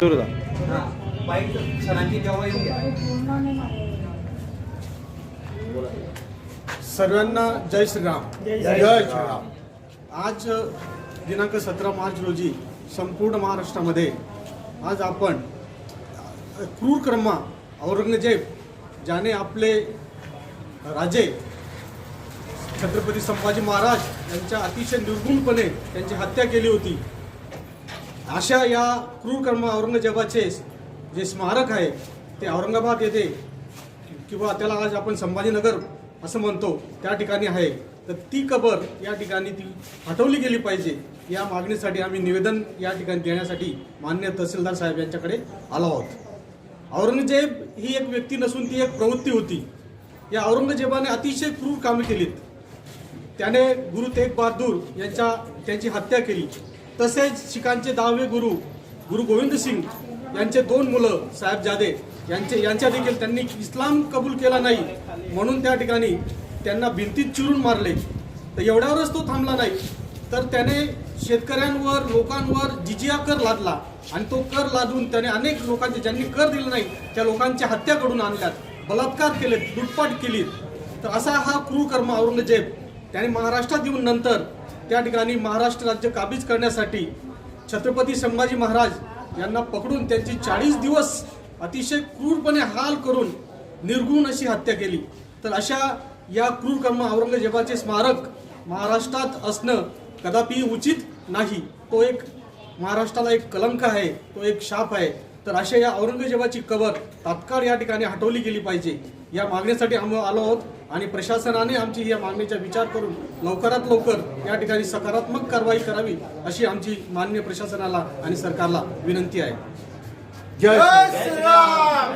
जोर दा हा जेव्हा येऊन घ्या सर्वांना जय श्रीराम. जय श्रीराम. आज दिनांक सतरा मार्च रोजी संपूर्ण महाराष्ट्रामध्ये आज आपण क्रूर क्रम औरंगजेब ज्याने आपले राजे छत्रपती संभाजी महाराज यांच्या अतिशय निर्गुणपणे त्यांची हत्या केली होती अशा या क्रूर कर्म औरंगजेबाचे जे स्मारक आहे ते औरंगाबाद येथे किंवा त्याला आज आपण संभाजीनगर असं म्हणतो त्या ठिकाणी आहे. तर ती कबर या ठिकाणी ती हटवली गेली पाहिजे या मागणीसाठी आम्ही निवेदन या ठिकाणी देण्यासाठी मान्य तहसीलदार साहेब यांच्याकडे आलो आहोत. औरंगजेब ही एक व्यक्ती नसून ती एक प्रवृत्ती होती. या औरंगजेबाने अतिशय क्रूर कामे केलीत. त्याने गुरु तेग बहादूर यांच्या त्यांची हत्या केली. तसेच शिखांचे दहावे गुरु गुरु गोविंद सिंग यांचे दोन मुलं साहेबजादे यांचे यांच्या देखील त्यांनी इस्लाम कबूल केला नाही म्हणून त्या ठिकाणी त्यांना भिंतीत चिरून मारले. तर एवढ्यावरच तो थांबला नाही. तर त्याने शेतकऱ्यांवर लोकांवर जिजिया कर लादला आणि तो कर लादून त्याने अनेक लोकांचे ज्यांनी कर दिला नाही त्या लोकांच्या हत्या घडून आणल्यात बलात्कार केलेत लुटपाट केली तर असा हा क्रूर औरंगजेब त्याने महाराष्ट्रात येऊन नंतर त्या ठिकाणी महाराष्ट्र राज्य काबीज करण्यासाठी छत्रपती संभाजी महाराज यांना पकडून त्यांची चाळीस दिवस अतिशय क्रूरपणे हाल करून निर्गुण अशी हत्या केली. तर अशा या क्रूर कर्म औरंगजेबाचे स्मारक महाराष्ट्रात असणं कदापि उचित नाही. तो एक महाराष्ट्राला एक कलंक आहे तो एक शाप आहे. तर अशा या औरंगजेबाची कबर तात्काळ या ठिकाणी हटवली गेली पाहिजे. या मागणीसाठी आम्ही आलो आहोत आणि प्रशासनाने आमची या मागणीचा विचार करून लवकरात लवकर या ठिकाणी सकारात्मक कारवाई करावी अशी आमची मान्य प्रशासनाला आणि सरकारला विनंती आहे. जय श्रीराम!